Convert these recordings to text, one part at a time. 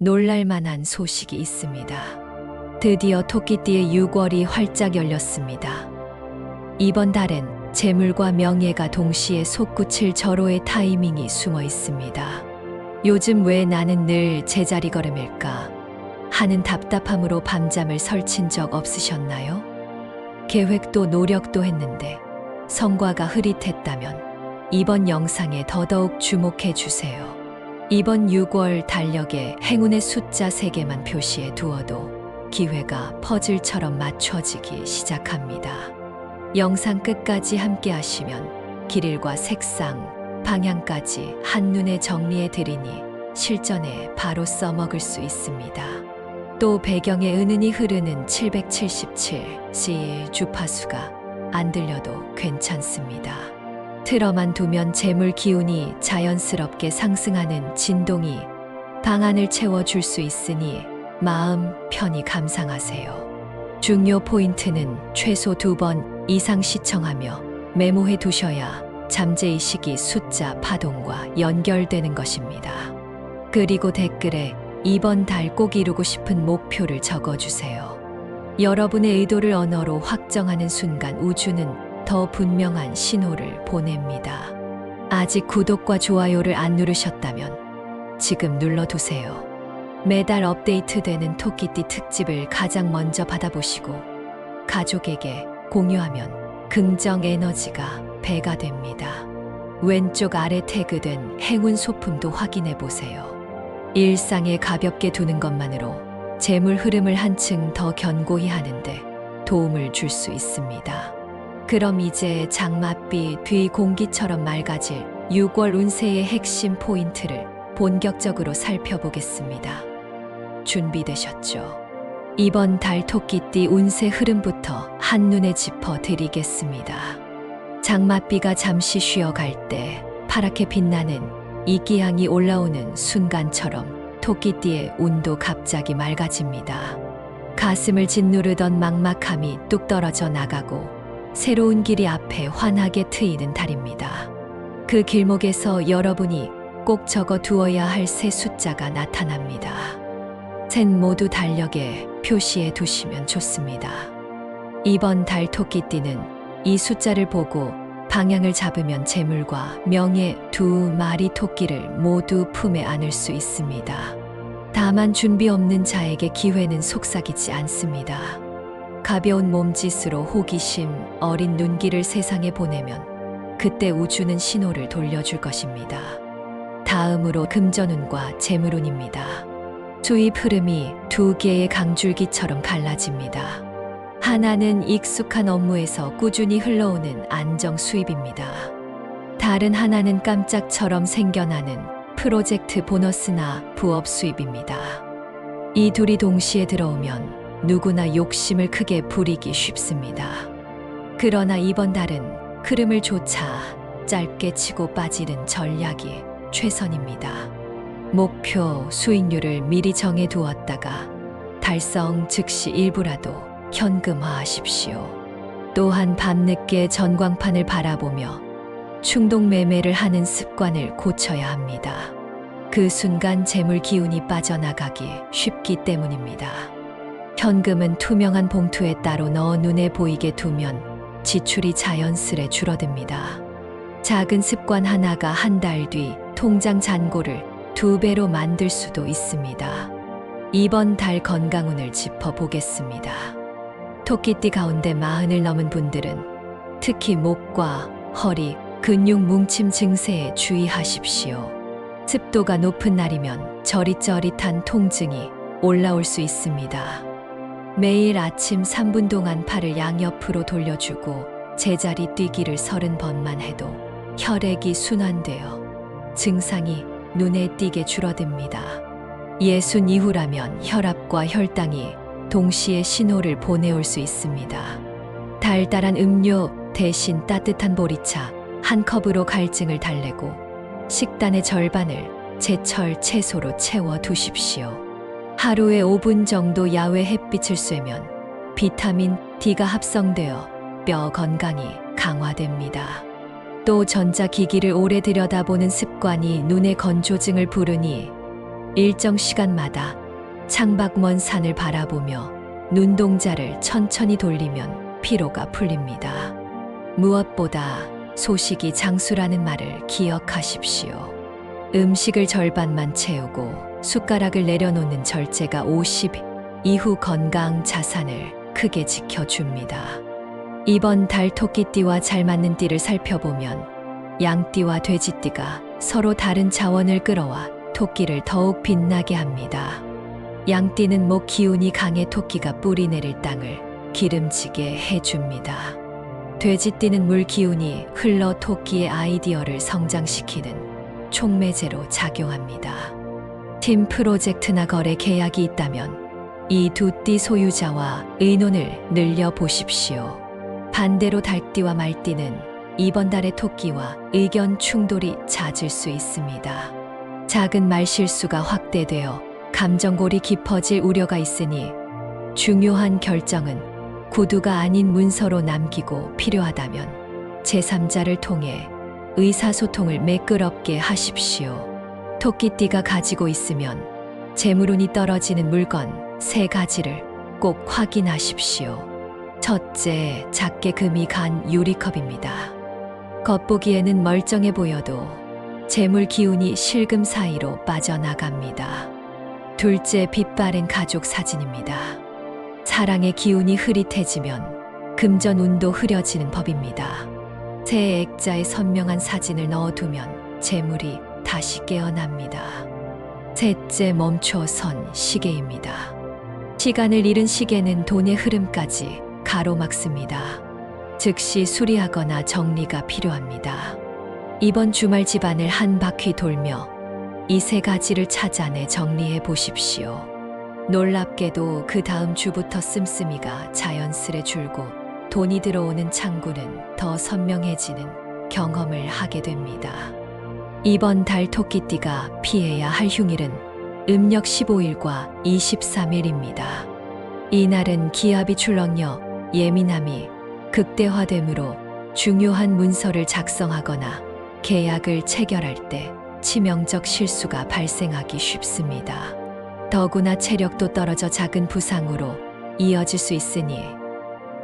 놀랄만한 소식이 있습니다. 드디어 토끼띠의 6월이 활짝 열렸습니다. 이번 달엔 재물과 명예가 동시에 솟구칠 절호의 타이밍이 숨어 있습니다. 요즘 왜 나는 늘 제자리 걸음일까? 하는 답답함으로 밤잠을 설친 적 없으셨나요? 계획도 노력도 했는데 성과가 흐릿했다면 이번 영상에 더더욱 주목해 주세요. 이번 6월 달력에 행운의 숫자 3개만 표시해 두어도 기회가 퍼즐처럼 맞춰지기 시작합니다. 영상 끝까지 함께 하시면 길일과 색상, 방향까지 한눈에 정리해 드리니 실전에 바로 써먹을 수 있습니다. 또 배경에 은은히 흐르는 777C의 주파수가 안 들려도 괜찮습니다. 틀어만 두면 재물 기운이 자연스럽게 상승하는 진동이 방안을 채워줄 수 있으니 마음 편히 감상하세요. 중요 포인트는 최소 두 번 이상 시청하며 메모해 두셔야 잠재의식이 숫자 파동과 연결되는 것입니다. 그리고 댓글에 이번 달 꼭 이루고 싶은 목표를 적어주세요. 여러분의 의도를 언어로 확정하는 순간 우주는 더 분명한 신호를 보냅니다. 아직 구독과 좋아요를 안 누르셨다면 지금 눌러두세요. 매달 업데이트되는 토끼띠 특집을 가장 먼저 받아보시고 가족에게 공유하면 긍정 에너지가 배가 됩니다. 왼쪽 아래 태그된 행운 소품도 확인해 보세요. 일상에 가볍게 두는 것만으로 재물 흐름을 한층 더 견고히 하는데 도움을 줄 수 있습니다. 그럼 이제 장맛빛 뒤 공기처럼 맑아질 6월 운세의 핵심 포인트를 본격적으로 살펴보겠습니다. 준비되셨죠? 이번 달 토끼띠 운세 흐름부터 한눈에 짚어 드리겠습니다. 장맛비가 잠시 쉬어갈 때 파랗게 빛나는 이기향이 올라오는 순간처럼 토끼띠의 운도 갑자기 맑아집니다. 가슴을 짓누르던 막막함이 뚝 떨어져 나가고 새로운 길이 앞에 환하게 트이는 달입니다. 그 길목에서 여러분이 꼭 적어 두어야 할새 숫자가 나타납니다. 셋 모두 달력에 표시해 두시면 좋습니다. 이번 달 토끼띠는 이 숫자를 보고 방향을 잡으면 재물과 명예 두 마리 토끼를 모두 품에 안을 수 있습니다. 다만 준비 없는 자에게 기회는 속삭이지 않습니다. 가벼운 몸짓으로 호기심, 어린 눈길을 세상에 보내면 그때 우주는 신호를 돌려줄 것입니다. 다음으로 금전운과 재물운입니다. 수입 흐름이 두 개의 강줄기처럼 갈라집니다. 하나는 익숙한 업무에서 꾸준히 흘러오는 안정 수입입니다. 다른 하나는 깜짝처럼 생겨나는 프로젝트 보너스나 부업 수입입니다. 이 둘이 동시에 들어오면 누구나 욕심을 크게 부리기 쉽습니다. 그러나 이번 달은 흐름을 조차 짧게 치고 빠지는 전략이 최선입니다. 목표 수익률을 미리 정해 두었다가 달성 즉시 일부라도 현금화하십시오. 또한 밤늦게 전광판을 바라보며 충동 매매를 하는 습관을 고쳐야 합니다. 그 순간 재물 기운이 빠져나가기 쉽기 때문입니다. 현금은 투명한 봉투에 따로 넣어 눈에 보이게 두면 지출이 자연스레 줄어듭니다. 작은 습관 하나가 한 달 뒤 통장 잔고를 두 배로 만들 수도 있습니다. 이번 달 건강운을 짚어보겠습니다. 토끼띠 가운데 마흔을 넘은 분들은 특히 목과 허리, 근육 뭉침 증세에 주의하십시오. 습도가 높은 날이면 저릿저릿한 통증이 올라올 수 있습니다. 매일 아침 3분 동안 팔을 양옆으로 돌려주고 제자리 뛰기를 서른 번만 해도 혈액이 순환되어 증상이 눈에 띄게 줄어듭니다. 예순 이후라면 혈압과 혈당이 동시에 신호를 보내올 수 있습니다. 달달한 음료 대신 따뜻한 보리차 한 컵으로 갈증을 달래고 식단의 절반을 제철 채소로 채워 두십시오. 하루에 5분 정도 야외 햇빛을 쐬면 비타민 D가 합성되어 뼈 건강이 강화됩니다. 또 전자기기를 오래 들여다보는 습관이 눈의 건조증을 부르니 일정 시간마다 창밖 먼 산을 바라보며 눈동자를 천천히 돌리면 피로가 풀립니다. 무엇보다 소식이 장수라는 말을 기억하십시오. 음식을 절반만 채우고 숟가락을 내려놓는 절제가 50 이후 건강 자산을 크게 지켜줍니다. 이번 달 토끼띠와 잘 맞는 띠를 살펴보면 양띠와 돼지띠가 서로 다른 자원을 끌어와 토끼를 더욱 빛나게 합니다. 양띠는 목 기운이 강해 토끼가 뿌리 내릴 땅을 기름지게 해줍니다. 돼지띠는 물 기운이 흘러 토끼의 아이디어를 성장시키는 촉매제로 작용합니다. 팀 프로젝트나 거래 계약이 있다면 이 두 띠 소유자와 의논을 늘려 보십시오. 반대로 달띠와 말띠는 이번 달의 토끼와 의견 충돌이 잦을 수 있습니다. 작은 말 실수가 확대되어 감정골이 깊어질 우려가 있으니 중요한 결정은 구두가 아닌 문서로 남기고 필요하다면 제3자를 통해 의사소통을 매끄럽게 하십시오. 토끼띠가 가지고 있으면 재물운이 떨어지는 물건 세 가지를 꼭 확인하십시오. 첫째, 작게 금이 간 유리컵입니다. 겉보기에는 멀쩡해 보여도 재물 기운이 실금 사이로 빠져나갑니다. 둘째, 빛바랜 가족 사진입니다. 사랑의 기운이 흐릿해지면 금전 운도 흐려지는 법입니다. 새 액자에 선명한 사진을 넣어두면 재물이 다시 깨어납니다. 셋째, 멈춰선 시계입니다. 시간을 잃은 시계는 돈의 흐름까지 가로막습니다. 즉시 수리하거나 정리가 필요합니다. 이번 주말 집안을 한 바퀴 돌며 이 세 가지를 찾아내 정리해 보십시오. 놀랍게도 그 다음 주부터 씀씀이가 자연스레 줄고 돈이 들어오는 창구는 더 선명해지는 경험을 하게 됩니다. 이번 달 토끼띠가 피해야 할 흉일은 음력 15일과 23일입니다. 이날은 기압이 출렁여 예민함이 극대화되므로 중요한 문서를 작성하거나 계약을 체결할 때 치명적 실수가 발생하기 쉽습니다. 더구나 체력도 떨어져 작은 부상으로 이어질 수 있으니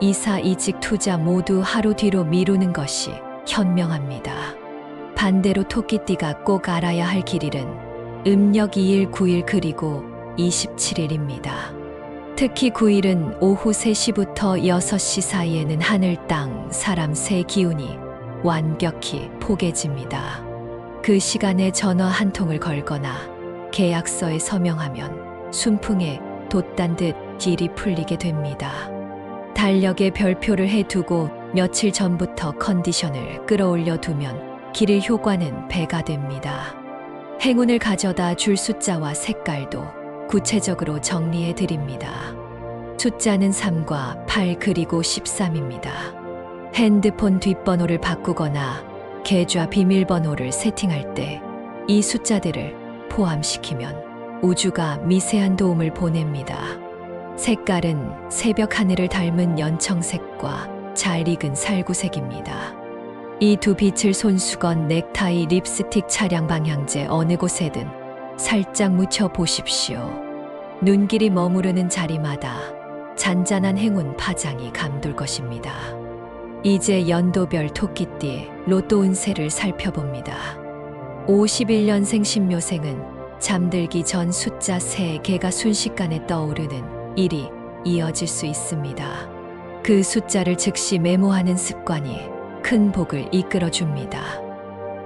이사 이직 투자 모두 하루 뒤로 미루는 것이 현명합니다. 반대로 토끼띠가 꼭 알아야 할 길일은 음력 2일, 9일 그리고 27일입니다. 특히 9일은 오후 3시부터 6시 사이에는 하늘, 땅, 사람 새 기운이 완벽히 포개집니다. 그 시간에 전화 한 통을 걸거나 계약서에 서명하면 순풍에 돛단 듯 길이 풀리게 됩니다. 달력에 별표를 해두고 며칠 전부터 컨디션을 끌어올려 두면 길을 효과는 배가 됩니다. 행운을 가져다 줄 숫자와 색깔도 구체적으로 정리해 드립니다. 숫자는 3과 8 그리고 13입니다. 핸드폰 뒷번호를 바꾸거나 계좌 비밀번호를 세팅할 때 이 숫자들을 포함시키면 우주가 미세한 도움을 보냅니다. 색깔은 새벽 하늘을 닮은 연청색과 잘 익은 살구색입니다. 이 두 빛을 손수건, 넥타이, 립스틱, 차량 방향제 어느 곳에든 살짝 묻혀 보십시오. 눈길이 머무르는 자리마다 잔잔한 행운 파장이 감돌 것입니다. 이제 연도별 토끼띠 로또 운세를 살펴봅니다. 51년생 신묘생은 잠들기 전 숫자 3개가 순식간에 떠오르는 일이 이어질 수 있습니다. 그 숫자를 즉시 메모하는 습관이 큰 복을 이끌어 줍니다.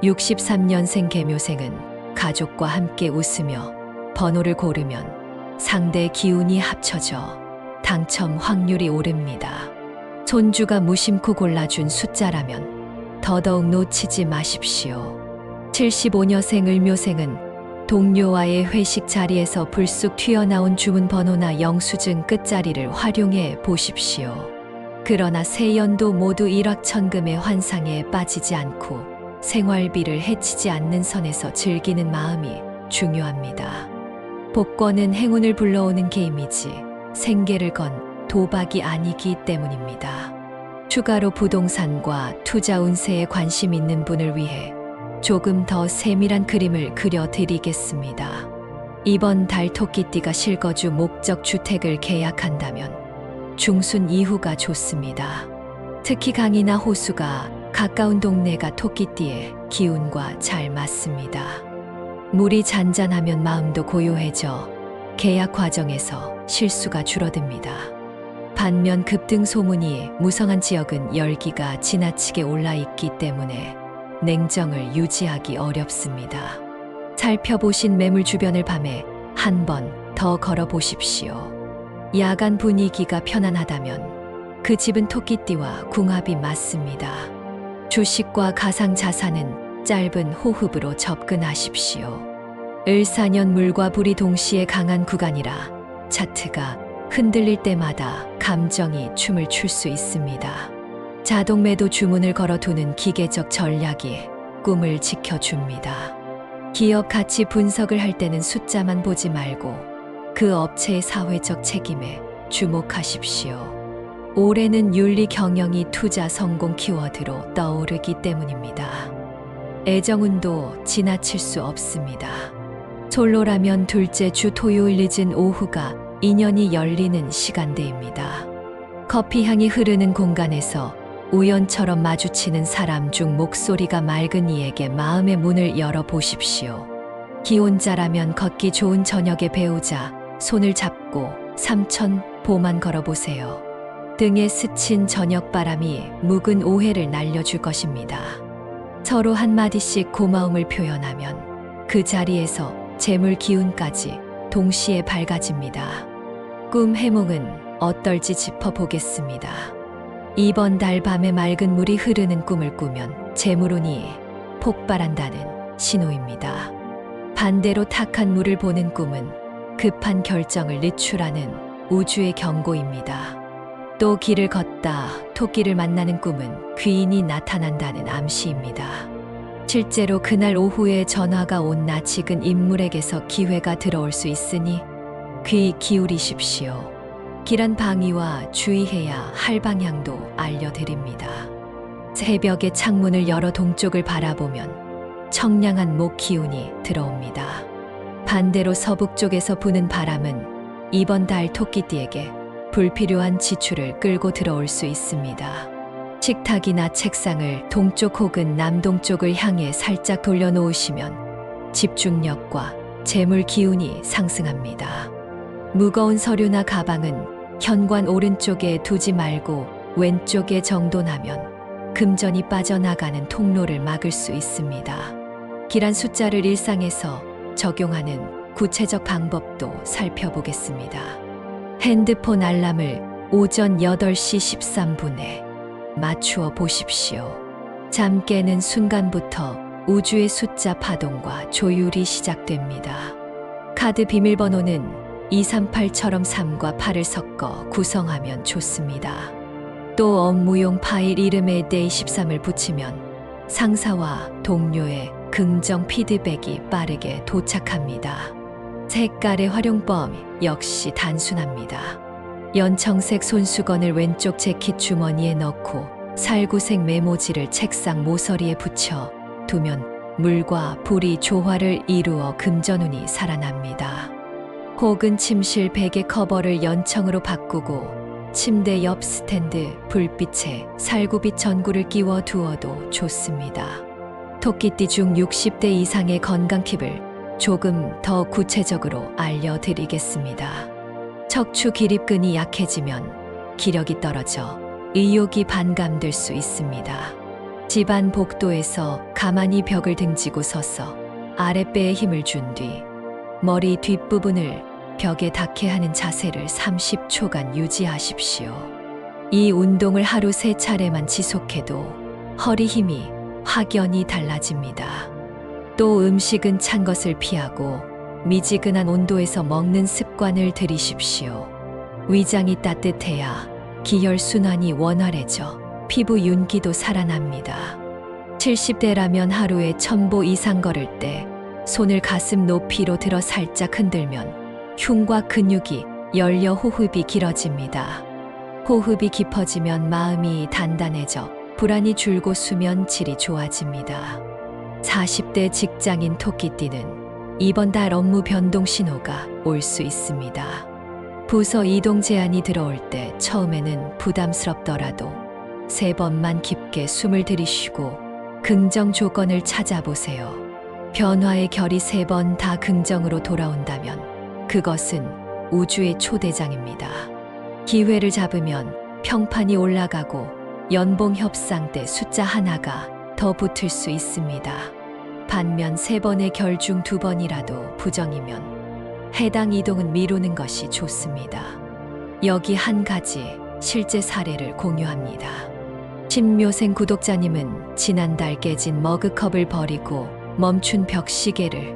63년생 개묘생은 가족과 함께 웃으며 번호를 고르면 상대 기운이 합쳐져 당첨 확률이 오릅니다. 손주가 무심코 골라준 숫자라면 더더욱 놓치지 마십시오. 75년생 을묘생은 동료와의 회식 자리에서 불쑥 튀어나온 주문 번호나 영수증 끝자리를 활용해 보십시오. 그러나 새 연도 모두 일확천금의 환상에 빠지지 않고 생활비를 해치지 않는 선에서 즐기는 마음이 중요합니다. 복권은 행운을 불러오는 게임이지 생계를 건 도박이 아니기 때문입니다. 추가로 부동산과 투자 운세에 관심 있는 분을 위해 조금 더 세밀한 그림을 그려 드리겠습니다. 이번 달 토끼띠가 실거주 목적 주택을 계약한다면 중순 이후가 좋습니다. 특히 강이나 호수가 가까운 동네가 토끼띠의 기운과 잘 맞습니다. 물이 잔잔하면 마음도 고요해져 계약 과정에서 실수가 줄어듭니다. 반면 급등 소문이 무성한 지역은 열기가 지나치게 올라 있기 때문에 냉정을 유지하기 어렵습니다. 살펴보신 매물 주변을 밤에 한 번 더 걸어 보십시오. 야간 분위기가 편안하다면 그 집은 토끼띠와 궁합이 맞습니다. 주식과 가상 자산은 짧은 호흡으로 접근하십시오. 을사년 물과 불이 동시에 강한 구간이라 차트가 흔들릴 때마다 감정이 춤을 출 수 있습니다. 자동 매도 주문을 걸어두는 기계적 전략이 꿈을 지켜줍니다. 기업 가치 분석을 할 때는 숫자만 보지 말고 그 업체의 사회적 책임에 주목하십시오. 올해는 윤리 경영이 투자 성공 키워드로 떠오르기 때문입니다. 애정운도 지나칠 수 없습니다. 솔로라면 둘째 주 토요일 늦은 오후가 인연이 열리는 시간대입니다. 커피 향이 흐르는 공간에서 우연처럼 마주치는 사람 중 목소리가 맑은 이에게 마음의 문을 열어 보십시오. 기혼자라면 걷기 좋은 저녁의 배우자, 손을 잡고 삼천 보만 걸어보세요. 등에 스친 저녁 바람이 묵은 오해를 날려줄 것입니다. 서로 한마디씩 고마움을 표현하면 그 자리에서 재물 기운까지 동시에 밝아집니다. 꿈 해몽은 어떨지 짚어보겠습니다. 이번 달 밤에 맑은 물이 흐르는 꿈을 꾸면 재물운이 폭발한다는 신호입니다. 반대로 탁한 물을 보는 꿈은 급한 결정을 늦추라는 우주의 경고입니다. 또 길을 걷다 토끼를 만나는 꿈은 귀인이 나타난다는 암시입니다. 실제로 그날 오후에 전화가 온 낯익은 인물에게서 기회가 들어올 수 있으니 귀 기울이십시오. 길한 방위와 주의해야 할 방향도 알려드립니다. 새벽에 창문을 열어 동쪽을 바라보면 청량한 목 기운이 들어옵니다. 반대로 서북 쪽에서 부는 바람은 이번 달 토끼띠에게 불필요한 지출을 끌고 들어올 수 있습니다. 식탁이나 책상을 동쪽 혹은 남동쪽을 향해 살짝 돌려놓으시면 집중력과 재물 기운이 상승합니다. 무거운 서류나 가방은 현관 오른쪽에 두지 말고 왼쪽에 정돈하면 금전이 빠져나가는 통로를 막을 수 있습니다. 길한 숫자를 일상에서 적용하는 구체적 방법도 살펴보겠습니다. 핸드폰 알람을 오전 8시 13분에 맞추어 보십시오. 잠 깨는 순간부터 우주의 숫자 파동과 조율이 시작됩니다. 카드 비밀번호는 238처럼 3과 8을 섞어 구성하면 좋습니다. 또 업무용 파일 이름에 데이 13을 붙이면 상사와 동료의 긍정 피드백이 빠르게 도착합니다. 색깔의 활용법 역시 단순합니다. 연청색 손수건을 왼쪽 재킷 주머니에 넣고 살구색 메모지를 책상 모서리에 붙여 두면 물과 불이 조화를 이루어 금전운이 살아납니다. 혹은 침실 베개 커버를 연청으로 바꾸고 침대 옆 스탠드 불빛에 살구빛 전구를 끼워 두어도 좋습니다. 토끼띠 중 60대 이상의 건강 팁을 조금 더 구체적으로 알려드리겠습니다. 척추 기립근이 약해지면 기력이 떨어져 의욕이 반감될 수 있습니다. 집안 복도에서 가만히 벽을 등지고 서서 아랫배에 힘을 준 뒤 머리 뒷부분을 벽에 닿게 하는 자세를 30초간 유지하십시오. 이 운동을 하루 세 차례만 지속해도 허리 힘이 확연히 달라집니다. 또 음식은 찬 것을 피하고 미지근한 온도에서 먹는 습관을 들이십시오. 위장이 따뜻해야 기혈 순환이 원활해져 피부 윤기도 살아납니다. 70대라면 하루에 천보 이상 걸을 때 손을 가슴 높이로 들어 살짝 흔들면 흉과 근육이 열려 호흡이 길어집니다. 호흡이 깊어지면 마음이 단단해져 불안이 줄고 수면 질이 좋아집니다. 40대 직장인 토끼띠는 이번 달 업무 변동 신호가 올 수 있습니다. 부서 이동 제안이 들어올 때 처음에는 부담스럽더라도 세 번만 깊게 숨을 들이쉬고 긍정 조건을 찾아보세요. 변화의 결이 세 번 다 긍정으로 돌아온다면 그것은 우주의 초대장입니다. 기회를 잡으면 평판이 올라가고 연봉 협상 때 숫자 하나가 더 붙을 수 있습니다. 반면 세 번의 결 중 두 번이라도 부정이면 해당 이동은 미루는 것이 좋습니다. 여기 한 가지 실제 사례를 공유합니다. 신묘생 구독자님은 지난달 깨진 머그컵을 버리고 멈춘 벽 시계를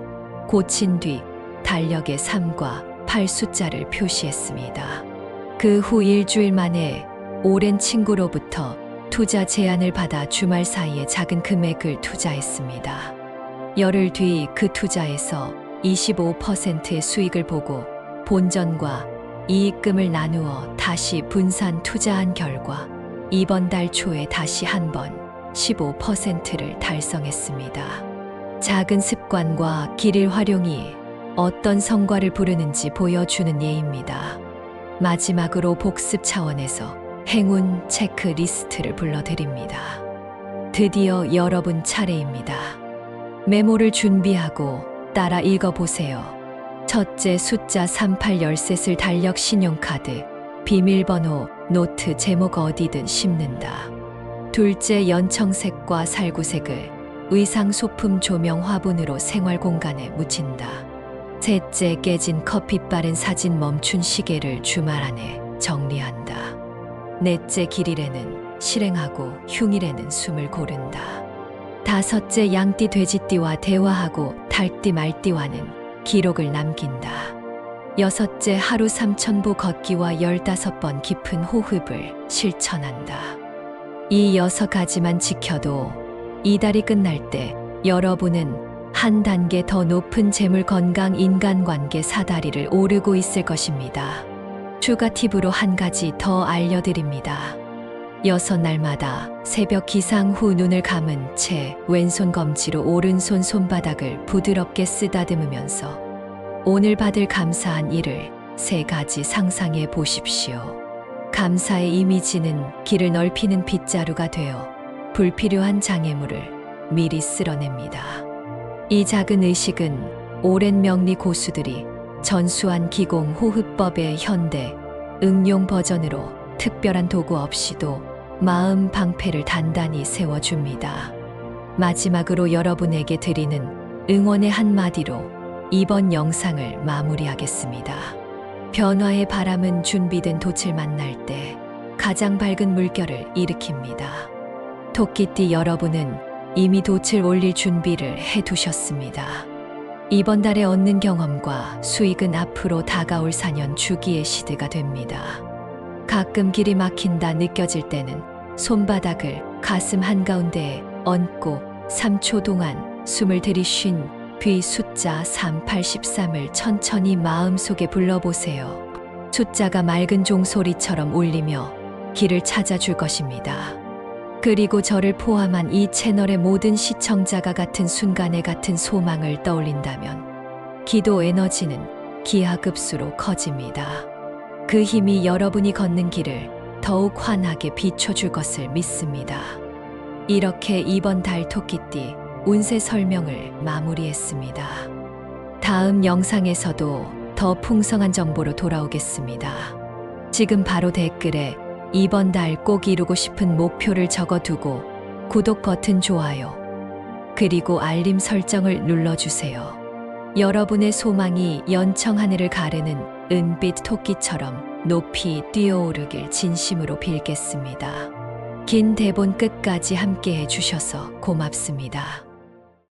고친 뒤 달력에 3과 8 숫자를 표시했습니다. 그 후 일주일 만에 오랜 친구로부터 투자 제안을 받아 주말 사이에 작은 금액을 투자했습니다. 열흘 뒤 그 투자에서 25%의 수익을 보고 본전과 이익금을 나누어 다시 분산 투자한 결과 이번 달 초에 다시 한 번 15%를 달성했습니다. 작은 습관과 길일 활용이 어떤 성과를 부르는지 보여주는 예입니다. 마지막으로 복습 차원에서 행운 체크 리스트를 불러드립니다. 드디어 여러분 차례입니다. 메모를 준비하고 따라 읽어보세요. 첫째 숫자 38 열셋을 달력 신용카드, 비밀번호, 노트 제목 어디든 심는다. 둘째 연청색과 살구색을 의상 소품 조명 화분으로 생활 공간에 묻힌다. 셋째 깨진 커피바른 사진 멈춘 시계를 주말 안에 정리한다. 넷째 길일에는 실행하고 흉일에는 숨을 고른다. 다섯째 양띠 돼지띠와 대화하고 달띠 말띠와는 기록을 남긴다. 여섯째 하루 삼천보 걷기와 열다섯 번 깊은 호흡을 실천한다. 이 여섯 가지만 지켜도 이달이 끝날 때 여러분은 한 단계 더 높은 재물 건강 인간관계 사다리를 오르고 있을 것입니다. 추가 팁으로 한 가지 더 알려드립니다. 여섯 날마다 새벽 기상 후 눈을 감은 채 왼손 검지로 오른손 손바닥을 부드럽게 쓰다듬으면서 오늘 받을 감사한 일을 세 가지 상상해 보십시오. 감사의 이미지는 길을 넓히는 빗자루가 되어 불필요한 장애물을 미리 쓸어냅니다. 이 작은 의식은 오랜 명리 고수들이 전수한 기공 호흡법의 현대 응용 버전으로 특별한 도구 없이도 마음 방패를 단단히 세워줍니다. 마지막으로 여러분에게 드리는 응원의 한마디로 이번 영상을 마무리하겠습니다. 변화의 바람은 준비된 돛을 만날 때 가장 밝은 물결을 일으킵니다. 토끼띠 여러분은 이미 돛을 올릴 준비를 해 두셨습니다. 이번 달에 얻는 경험과 수익은 앞으로 다가올 4년 주기의 시드가 됩니다. 가끔 길이 막힌다 느껴질 때는 손바닥을 가슴 한가운데에 얹고 3초 동안 숨을 들이쉰 뒤 숫자 3813을 천천히 마음속에 불러보세요. 숫자가 맑은 종소리처럼 울리며 길을 찾아줄 것입니다. 그리고 저를 포함한 이 채널의 모든 시청자가 같은 순간에 같은 소망을 떠올린다면 기도 에너지는 기하급수로 커집니다. 그 힘이 여러분이 걷는 길을 더욱 환하게 비춰줄 것을 믿습니다. 이렇게 이번 달 토끼띠 운세 설명을 마무리했습니다. 다음 영상에서도 더 풍성한 정보로 돌아오겠습니다. 지금 바로 댓글에 이번 달 꼭 이루고 싶은 목표를 적어두고 구독 버튼 좋아요. 그리고 알림 설정을 눌러주세요. 여러분의 소망이 연청 하늘을 가르는 은빛 토끼처럼 높이 뛰어오르길 진심으로 빌겠습니다. 긴 대본 끝까지 함께 해주셔서 고맙습니다.